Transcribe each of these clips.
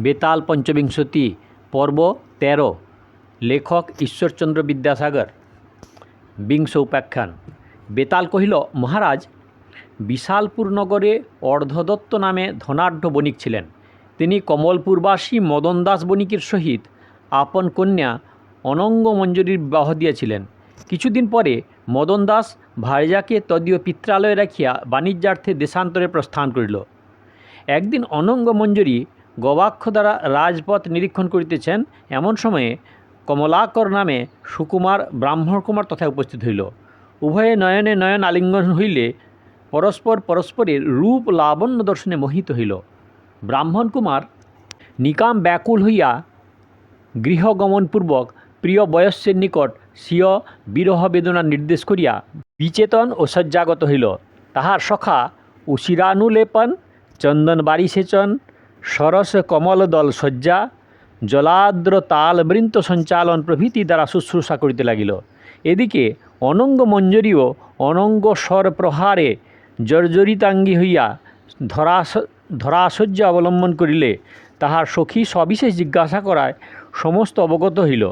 বেতাল পঞ্চবিংশতি, পর্ব তেরো, লেখক ঈশ্বরচন্দ্র বিদ্যাসাগর। বিংশ উপাখ্যান। বেতাল কহিল, মহারাজ বিশালপুর নগরে অর্ধদত্ত নামে ধনাঢ্য বণিক ছিলেন। তিনি কমলপুরবাসী মদন দাস বণিকের সহিত আপন কন্যা অনঙ্গ মঞ্জুরির বিবাহ দিয়েছিলেন। কিছুদিন পরে মদন দাস ভার্যাকে তদীয় পিত্রালয়ে রাখিয়া বাণিজ্যার্থে দেশান্তরে প্রস্থান করিল। একদিন অনঙ্গ মঞ্জুরি গবাক্ষ দ্বারা রাজপথ নিরীক্ষণ করিতেছেন, এমন সময়ে কমলাকর নামে সুকুমার ব্রাহ্মণকুমার তথা উপস্থিত হইল। উভয়ে নয়নে নয়ন আলিঙ্গন হইলে পরস্পর পরস্পরের রূপ লাবণ্য দর্শনে মোহিত হইল। ব্রাহ্মণকুমার নিকাম ব্যাকুল হইয়া গৃহগমনপূর্বক প্রিয় বয়স্যের নিকট স্বীয় বিরহ বেদনা নির্দেশ করিয়া বিচেতন ও শয্যাগত হইল। তাহার সখা উশিরানুলেপন, চন্দন বাড়ি সেচন সরস কমল দল শয্যা, জলাদ্র তাল বৃন্ত সঞ্চালন প্রভৃতি দ্বারা শুশ্রূষা করিতে লাগিল। এদিকে অনঙ্গ মঞ্জরীও অনঙ্গ স্বর প্রহারে জর্জরিতাঙ্গী হইয়া ধরাস ধরাশয্য অবলম্বন করিলে তাহার সখী সবিশেষ জিজ্ঞাসা করায় সমস্ত অবগত হইল।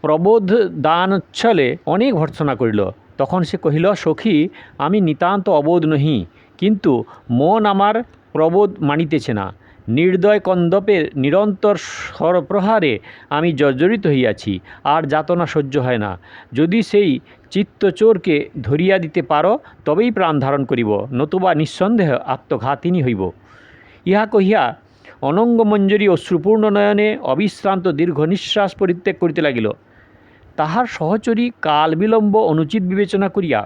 প্রবোধ দানচ্ছলে অনেক ভর্ৎসনা করিল। তখন সে কহিল, সখী, আমি নিতান্ত অবোধ নহি, কিন্তু মন আমার প্রবোধ মানিতেছে না। নির্দয় কন্দপের নিরন্তর স্বরপ্রহারে আমি জর্জরিত হইয়াছি, আর যাতনা সহ্য হয় না। যদি সেই চিত্তচোরকে ধরিয়া দিতে পারো, তবেই প্রাণ ধারণ করিব, নতুবা নিঃসন্দেহ আত্মঘাতিনী হইব। ইহা কহিয়া অনঙ্গ মঞ্জরি অশ্রুপূর্ণ নয়নে অবিশ্রান্ত দীর্ঘ নিঃশ্বাস পরিত্যাগ করিতে লাগিল। তাহার সহচরী কাল বিলম্ব অনুচিত বিবেচনা করিয়া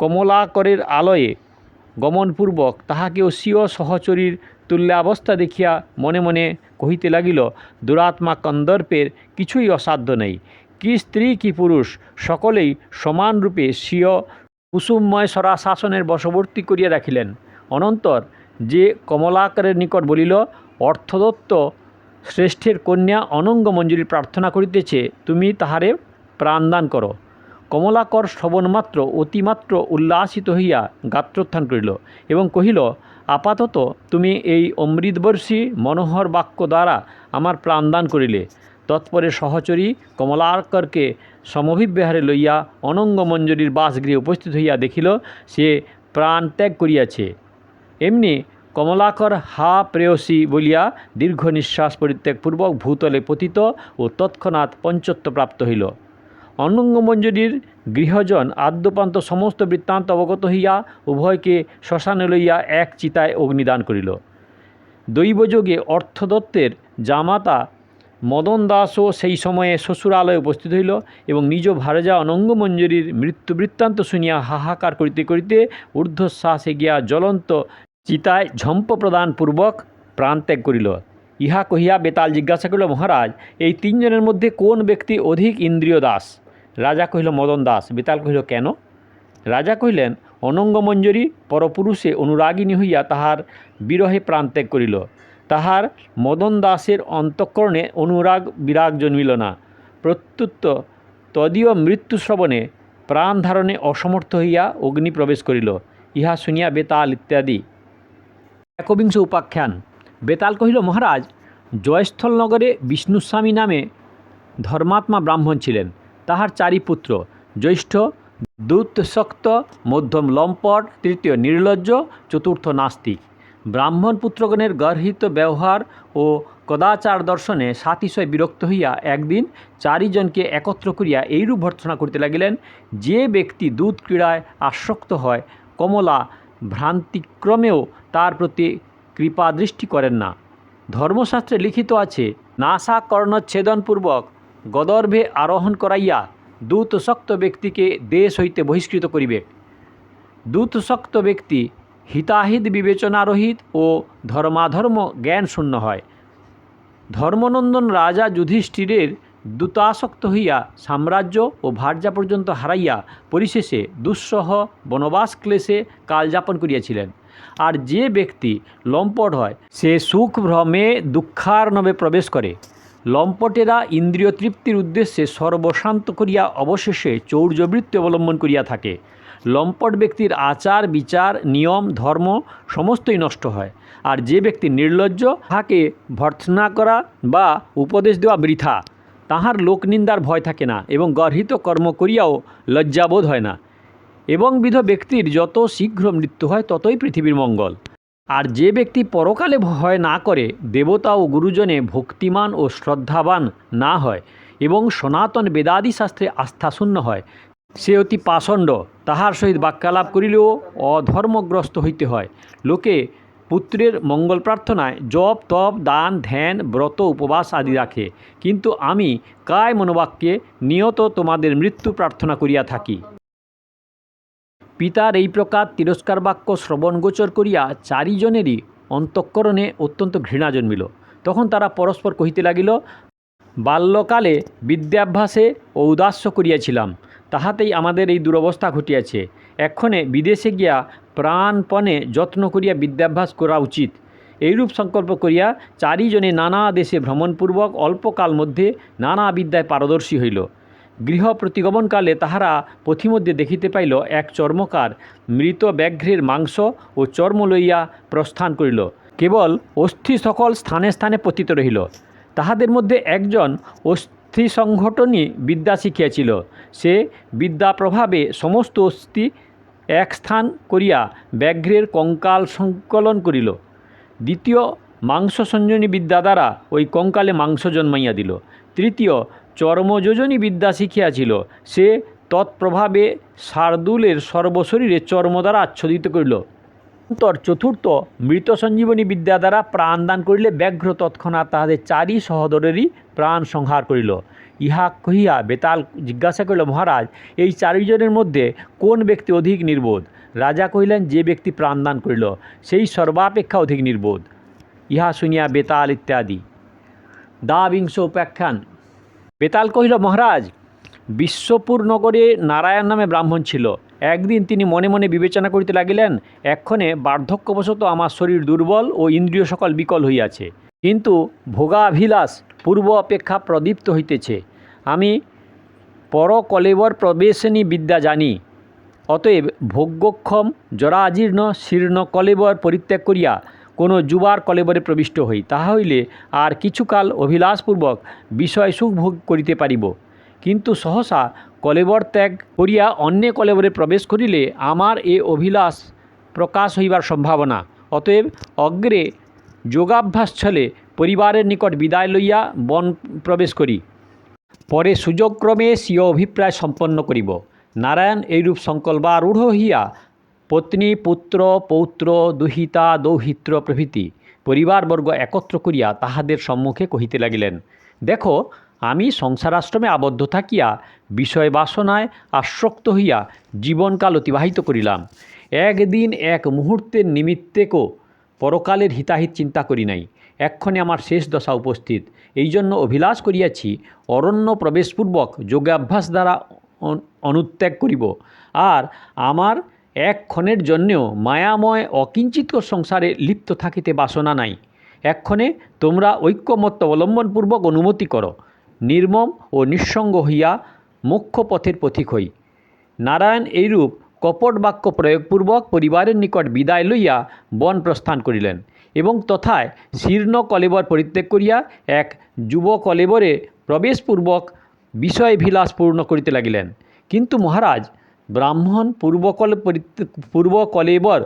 কমলাকরের আলয়ে গমনপূর্বক তাহাকেও স্বীয় সহচরীর তুল্যাবস্থা দেখিয়া মনে মনে কহিতে লাগিল, দুরাত্মা কন্দর্পের কিছুই অসাধ্য নেই। কি স্ত্রী, কি পুরুষ, সকলেই সমানরূপে স্বীয় কুসুমময় স্বরাশাসনের বশবর্তী করিয়া রাখিলেন। অনন্তর যে কমলাকারের নিকট বলিল, অর্থদত্ত শ্রেষ্ঠের কন্যা অনঙ্গ মঞ্জুরি প্রার্থনা করিতেছে, তুমি তাহারে প্রাণদান করো। কমলাকর শ্রবণমাত্র অতিমাত্র উল্লাসিত হইয়া গাত্রোত্থান করিল এবং কহিল, আপাতত তুমি এই অমৃতবর্ষী মনোহর বাক্য দ্বারা আমার প্রাণদান করিলে। তৎপরে সহচরী কমলাকরকে সমভিব্যাহারে লইয়া অনঙ্গ মঞ্জুরির বাসগৃহে উপস্থিত হইয়া দেখিল, সে প্রাণ ত্যাগ করিয়াছে। এমনি কমলাকর হা প্রেয়সী বলিয়া দীর্ঘ নিঃশ্বাস পরিত্যাগপূর্বক ভূতলে পতিত ও তৎক্ষণাৎ পঞ্চত্ব প্রাপ্ত হইল। অনঙ্গমঞ্জুরির গৃহজন আদ্যপান্ত সমস্ত বৃত্তান্ত অবগত হইয়া উভয়কে শ্মশানে লইয়া এক চিতায় অগ্নিদান করিল। দৈবযোগে অর্থদত্তের জামাতা মদন দাসও সেই সময়ে শ্বশুরালয়ে উপস্থিত হইল এবং নিজ ভারজা অনঙ্গমঞ্জুরির মৃত্যু বৃত্তান্ত শুনিয়া হাহাকার করিতে করিতে ঊর্ধ্বশ্বাসে গিয়া জ্বলন্ত চিতায় ঝম্প প্রদানপূর্বক প্রাণত্যাগ করিল। ইহা কহিয়া বেতাল জিজ্ঞাসা করিল, মহারাজ, এই তিনজনের মধ্যে কোন ব্যক্তি অধিক ইন্দ্রিয় দাস রাজা কহিল, মদন দাস, বেতাল কহিল, কেন? রাজা কহিলেন অনঙ্গমঞ্জরি পরপুরুষে অনুরাগিনী হইয়া তাহার বিরহে প্রাণত্যাগ করিল। তাহার মদন দাসের অন্তঃকরণে অনুরাগ বিরাগ জন্মিল না। প্রত্যুত্ত তদীয় মৃত্যু শ্রবণে প্রাণ ধারণে অসমর্থ হইয়া অগ্নি প্রবেশ করিল। ইহা শুনিয়া বেতাল ইত্যাদি। একবিংশ উপাখ্যান। বেতাল কহিল, মহারাজ জয়স্থল নগরে বিষ্ণুস্বামী নামে ধর্মাত্মা ব্রাহ্মণ ছিলেন। তাহার চারি পুত্র জ্যৈষ্ঠ দূতশক্ত মধ্যম লম্পট, তৃতীয় নির্লজ্জ, চতুর্থ নাস্তিক। ব্রাহ্মণ পুত্রগণের গর্হিত ব্যবহার ও কদাচার দর্শনে সাতিশয় বিরক্ত হইয়া একদিন চারিজনকে একত্র করিয়া এইরূপ ভর্ৎসনা করিতে লাগিলেন, যে ব্যক্তি দুধ ক্রীড়ায় আসক্ত হয়, কমলা ভ্রান্তিক্রমেও তার প্রতি কৃপা দৃষ্টি করেন না। ধর্মশাস্ত্রে লিখিত আছে, নাসা কর্ণচ্ছেদনপূর্বক গদর্ভে আরোহণ করাইয়া দূতশক্ত ব্যক্তিকে দেশ হইতে বহিষ্কৃত করিবে। দূতশক্ত ব্যক্তি হিতাহিত বিবেচনারহিত ও ধর্মাধর্ম জ্ঞান শূন্য হয়। ধর্মনন্দন রাজা যুধিষ্ঠিরের দূতাসক্ত হইয়া সাম্রাজ্য ও ভার্যা পর্যন্ত হারাইয়া পরিশেষে দুঃসহ বনবাস ক্লেশে কালযাপন করিয়াছিলেন। আর যে ব্যক্তি লম্পট হয়, সে সুখ ভ্রমে দুঃখার্ণবে প্রবেশ করে। লম্পটেরা ইন্দ্রিয় তৃপ্তির উদ্দেশ্যে সর্বশান্ত করিয়া অবশেষে চৌর্যবৃত্তি অবলম্বন করিয়া থাকে। লম্পট ব্যক্তির আচার, বিচার, নিয়ম, ধর্ম সমস্তই নষ্ট হয়। আর যে ব্যক্তি নির্লজ্জ, তাহাকে ভর্ৎসনা করা বা উপদেশ দেওয়া বৃথা। তাহার লোকনিন্দার ভয় থাকে না এবং গর্হিত কর্ম করিয়াও লজ্জাবোধ হয় না। এবং বিধ ব্যক্তির যত শীঘ্র মৃত্যু হয়, ততই পৃথিবীর মঙ্গল। আর যে ব্যক্তি পরকালে ভয় না করে, দেবতা ও গুরুজনে ভক্তিমান ও শ্রদ্ধাবান না হয় এবং সনাতন বেদাদি শাস্ত্রে আস্থাশূন্য হয়, সে অতি পাষণ্ড, তাহার সহিত বাক্যালাপ করিলেও অধর্মগ্রস্ত হইতে হয়। লোকে পুত্রের মঙ্গল প্রার্থনায় জপ, তপ, দান, ধ্যান, ব্রত, উপবাস আদি রাখে। কিন্তু আমি কায় মনোবাক্যে নিয়ত তোমাদের মৃত্যু প্রার্থনা করিয়া থাকি। পিতার এই প্রকার তিরস্কার বাক্য শ্রবণগোচর করিয়া চারিজনেরই অন্তঃকরণে অত্যন্ত ঘৃণা জন্মিল। তখন তারা পরস্পর কহিতে লাগিল, বাল্যকালে বিদ্যাভ্যাসে ঔদাস্য করিয়াছিলাম। তাহাতেই আমাদের এই দুরবস্থা ঘটিয়াছে। এক্ষণে বিদেশে গিয়া প্রাণপণে যত্ন করিয়া বিদ্যাভ্যাস করা উচিত। এইরূপ সংকল্প করিয়া চারিজনে নানা দেশে ভ্রমণপূর্বক অল্পকাল মধ্যে নানা বিদ্যায় পারদর্শী হইল। গৃহ প্রতিগমনকালে তাহারা পথিমধ্যে দেখিতে পাইল এক চর্মকার মৃত ব্যাঘ্রের মাংস ও চর্ম লইয়া প্রস্থান করিল। কেবল অস্থি সকল স্থানে স্থানে পতিত রহিল। তাহাদের মধ্যে একজন অস্থি সংঘটনই বিদ্যা শিখিয়াছিল। সে বিদ্যা প্রভাবে সমস্ত অস্থি এক স্থান করিয়া ব্যাঘ্রের কঙ্কাল সংকলন করিল। দ্বিতীয় মাংস সঞ্জনী বিদ্যা দ্বারা ওই কঙ্কালে মাংস জন্মাইয়া দিল। তৃতীয় চর্মযোজনী বিদ্যা শিখিয়াছিল। সে তৎপ্রভাবে শার্দুলের সর্বশরীরে চর্ম দ্বারা আচ্ছাদিত করিল। অন্তর চতুর্থ মৃত সঞ্জীবনী বিদ্যা দ্বারা প্রাণদান করিলে ব্যাঘ্র তৎক্ষণাৎ তাহাদের চারি সহদরেরই প্রাণ সংহার করিল। ইহা কহিয়া বেতাল জিজ্ঞাসা করিল, মহারাজ, এই চারিজনের মধ্যে কোন ব্যক্তি অধিক নির্বোধ? রাজা কহিলেন, যে ব্যক্তি প্রাণদান করিল, সেই সর্বাপেক্ষা অধিক নির্বোধ। ইহা শুনিয়া বেতাল ইত্যাদি। দা বিংশ উপাখ্যান বেতাল কহিল, মহারাজ বিশ্বপুর নগরে নারায়ণ নামে ব্রাহ্মণ ছিল। একদিন তিনি মনে মনে বিবেচনা করিতে লাগিলেন, এক্ষণে বার্ধক্যবশত আমার শরীর দুর্বল ও ইন্দ্রিয় সকল বিকল হইয়াছে। কিন্তু ভোগাভিলাষ পূর্ব অপেক্ষা প্রদীপ্ত হইতেছে। আমি পরকলেবর প্রবেশনী বিদ্যা জানি। অতএব ভোগ্যক্ষম, জরাজীর্ণ, শীর্ণ কলেবর পরিত্যাগ করিয়া কোনো যুবার কলেবরে প্রবিষ্ট হই, তাহা হইলে আর কিছুকাল অভিলাষপূর্বক বিষয় সুখ ভোগ করিতে পারিব। কিন্তু সহসা কলেবর ত্যাগ করিয়া অন্য কলেবরে প্রবেশ করিলে আমার এ অভিলাষ প্রকাশ হইবার সম্ভাবনা। অতএব অগ্রে যোগাভ্যাস ছলে পরিবারের নিকট বিদায় লইয়া বন প্রবেশ করি। পরে সুযোগক্রমে স্বীয় অভিপ্রায় সম্পন্ন করিব। নারায়ণ এইরূপ সংকল্পারূঢ় হইয়া পত্নী, পুত্র, পৌত্র, দুহিতা, দৌহিত্র প্রভৃতি পরিবারবর্গ একত্র করিয়া তাহাদের সম্মুখে কহিতে লাগিলেন, দেখো, আমি সংসারাশ্রমে আবদ্ধ থাকিয়া বিষয় বাসনায় আসক্ত হইয়া জীবনকাল অতিবাহিত করিলাম। একদিন এক মুহূর্তের নিমিত্তেকও পরকালের হিতাহিত চিন্তা করি নাই। এক্ষণে আমার শেষ দশা উপস্থিত। এই জন্য অভিলাষ করিয়াছি, অরণ্য প্রবেশপূর্বক যোগাভ্যাস দ্বারা অনুত্যাগ করিব। আর আমার এক ক্ষণের জন্যেও মায়াময় অকিঞ্চিত সংসারে লিপ্ত থাকিতে বাসনা নাই। এক্ষণে তোমরা ঐক্যমত্য অবলম্বনপূর্বক অনুমতি করো। নির্মম ও নিঃসঙ্গ হইয়া মোক্ষ পথের পথিক হই। নারায়ণ এইরূপ কপট বাক্য প্রয়োগপূর্বক পরিবারের নিকট বিদায় লইয়া বন প্রস্থান করিলেন এবং তথায় শীর্ণ কলেবর পরিত্যাগ করিয়া এক যুব কলেবরে প্রবেশপূর্বক বিষয়ভিলাস পূর্ণ করিতে লাগিলেন। কিন্তু মহারাজ ব্রাহ্মণ পূর্বকল পরিত্যাগ পূর্ব কলেবর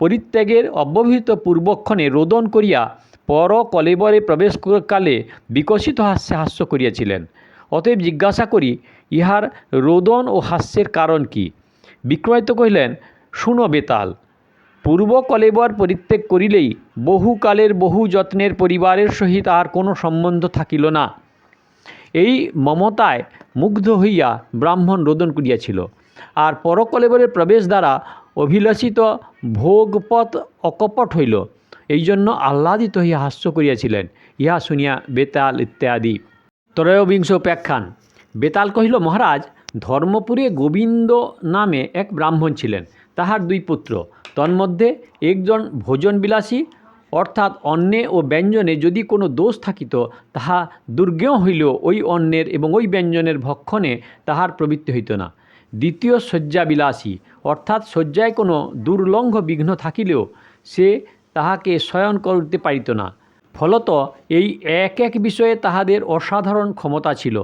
পরিত্যাগের অব্যবহিত পূর্বক্ষণে রোদন করিয়া পর কলেবরে প্রবেশকালে বিকশিত হাস্যে হাস্য করিয়াছিলেন। অতএব জিজ্ঞাসা করি, ইহার রোদন ও হাস্যের কারণ কি? বিক্রয়িত কহিলেন, শুনো বেতাল পূর্ব কলেবর পরিত্যাগ করিলেই বহুকালের বহু যত্নের পরিবারের সহিত আর কোনো সম্বন্ধ থাকিল না। এই মমতায় মুগ্ধ হইয়া ব্রাহ্মণ রোদন করিয়াছিল। আর পরকলেবরের প্রবেশ দ্বারা অভিলাষিত ভোগপথ অকপট হইল। এই জন্য আহ্লাদিত হইয়া হাস্য করিয়াছিলেন। ইহা শুনিয়া বেতাল ইত্যাদি। ত্রয়োবিংশ উপাখ্যান বেতাল কহিল, মহারাজ, ধর্মপুরে গোবিন্দ নামে এক ব্রাহ্মণ ছিলেন। তাহার দুই পুত্র। তন্মধ্যে একজন ভোজনবিলাসী, অর্থাৎ অন্নে ও ব্যঞ্জনে যদি কোনো দোষ থাকিত, তাহা দুর্জ্ঞেয় হইলেও ওই অন্নের এবং ওই ব্যঞ্জনের ভক্ষণে তাহার প্রবৃত্তি হইত না। দ্বিতীয় শয্যাবিলাসী, অর্থাৎ শয্যায় কোনো দুর্লঙ্ঘ বিঘ্ন থাকিলেও সে তাহাকে শয়ন করিতে পারিত না। ফলত এই এক এক বিষয়ে তাহাদের অসাধারণ ক্ষমতা ছিল।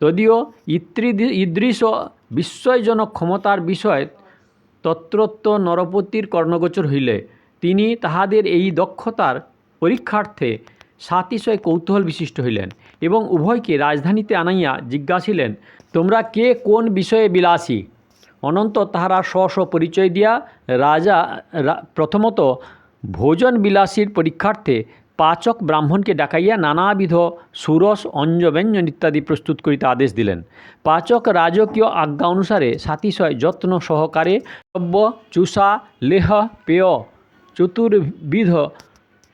যদিও ইত্রিদি ইদৃশ বিস্ময়জনক ক্ষমতার বিষয় তত্রত্ব নরপতির কর্ণগোচর হইলে, তিনি তাহাদের এই দক্ষতার পরীক্ষার্থে সাতিশয় কৌতূহল বিশিষ্ট হইলেন। এবং উভয়কে রাজধানীতে আনাইয়া জিজ্ঞাসিলেন, তোমরা কে কোন বিষয়ে বিলাসী? অনন্ত তাহারা স্ব স্ব পরিচয় দিয়া রাজা প্রথমত ভোজন বিলাসীর পরীক্ষার্থে পাচক ব্রাহ্মণকে ডাকাইয়া নানাবিধ সুরস অঞ্জব্যঞ্জন ইত্যাদি প্রস্তুত করিতে আদেশ দিলেন। পাচক রাজকীয় আজ্ঞা অনুসারে সাতিশয় যত্ন সহকারে দ্রব্য, চুষা, লেহ, পেয়, চতুর্বিধ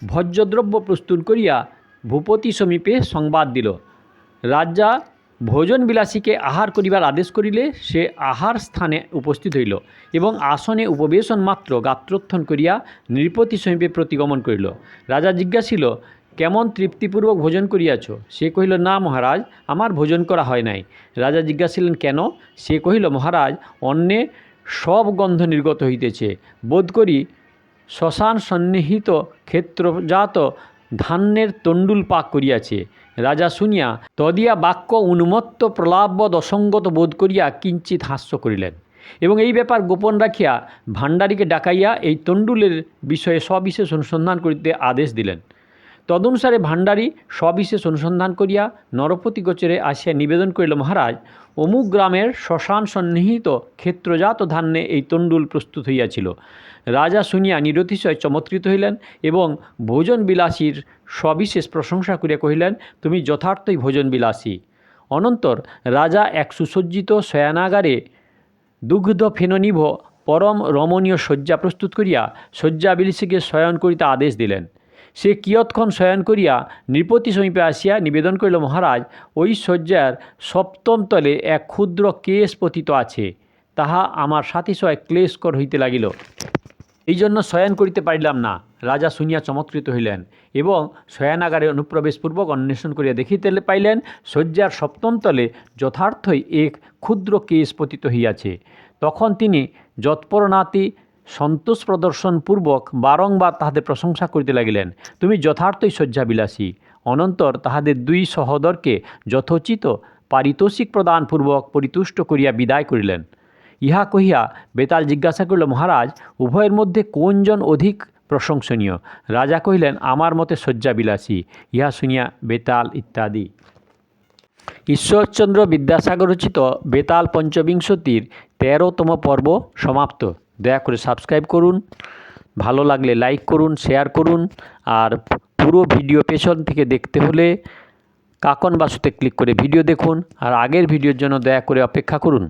ভোজ্যদ্রব্য প্রস্তুত করিয়া ভূপতি সমীপে সংবাদ দিল, রাজা ভোজন বিলাসীকে আহার করিবার আদেশ করিলে সে আহার স্থানে উপস্থিত হইল এবং আসনে উপবেশন মাত্র গাত্রোত্থন করিয়া নৃপতি সমীপে প্রতিগমন করিল। রাজা জিজ্ঞাসিল, কেমন তৃপ্তিপূর্বক ভোজন করিয়াছ? সে কহিল, না মহারাজ, আমার ভোজন করা হয় নাই। রাজা জিজ্ঞাসিলেন, কেন? সে কহিল, মহারাজ, অন্নে সব গন্ধ নির্গত হইতেছে। বোধ করি শ্মশান সন্নিহিত ক্ষেত্রজাত ধান্যের তণ্ডুল পাক করিয়াছে। রাজা শুনিয়া তদিয়া বাক্য উন্মত্ত প্রলাপবদ অসঙ্গত বোধ করিয়া কিঞ্চিত হাস্য করিলেন এবং এই ব্যাপার গোপন রাখিয়া ভাণ্ডারীকে ডাকাইয়া এই তণ্ডুলের বিষয়ে সবিশেষ অনুসন্ধান করিতে আদেশ দিলেন। তদনুসারে ভাণ্ডারী সবিশেষ অনুসন্ধান করিয়া নরপতি গোচরে আসিয়া নিবেদন করিল, মহারাজ, অমুক গ্রামের শ্মশান সন্নিহিত ক্ষেত্রজাত ধান্যে এই তণ্ডুল প্রস্তুত হইয়াছিল। রাজা শুনিয়া নিরতিশয় চমৎকৃত হইলেন এবং ভোজন বিলাসীর সবিশেষ প্রশংসা করিয়া কহিলেন, তুমি যথার্থই ভোজন বিলাসী অনন্তর রাজা এক সুসজ্জিত শয়ানাগারে দুগ্ধ ফেননিভ পরম রমণীয় শয্যা প্রস্তুত করিয়া শয্যা বিলাসীকে শয়ন করিতে আদেশ দিলেন। সে কিয়ৎক্ষণ শয়ন করিয়া নৃপতি সমীপে আসিয়া নিবেদন করিল, মহারাজ ওই শয্যার সপ্তম তলে এক ক্ষুদ্র কেশ পতিত আছে। তাহা আমার সাথীসয় ক্লেশকর হইতে লাগিল। এই জন্য শয়ন করিতে পারিলাম না। রাজা শুনিয়া চমৎকৃত হইলেন এবং শয়নাগারে অনুপ্রবেশপূর্বক অন্বেষণ করিয়া দেখিতে পাইলেন, শয্যার সপ্তম তলে যথার্থই এক ক্ষুদ্র কেশ পতিত হইয়াছে। তখন তিনি যৎপরনাতি সন্তোষ প্রদর্শনপূর্বক বারংবার তাহাদের প্রশংসা করিতে লাগিলেন। তুমি যথার্থই শয্যাবিলাসী। অনন্তর তাহাদের দুই সহোদরকে যথোচিত পারিতোষিক প্রদানপূর্বক পরিতুষ্ট করিয়া বিদায় করিলেন। ইহা কহিয়া বেতাল জিজ্ঞাসা করিল, মহারাজ, উভয়ের মধ্যে কোনজন অধিক প্রশংসনীয়? রাজা কহিলেন, আমার মতে শয্যাবিলাসী। ইহা শুনিয়া বেতাল ইত্যাদি। ঈশ্বরচন্দ্র বিদ্যাসাগর রচিত বেতাল পঞ্চবিংশতির তেরোতম পর্ব সমাপ্ত। দয়া করে সাবস্ক্রাইব করুন, ভালো লাগলে লাইক করুন শেয়ার করুন, আর পুরো ভিডিও পেছন থেকে দেখতে হলে কাকন বাসুতে ক্লিক করে ভিডিও দেখুন, আর আগের ভিডিওর জন্য দয়া করে অপেক্ষা করুন।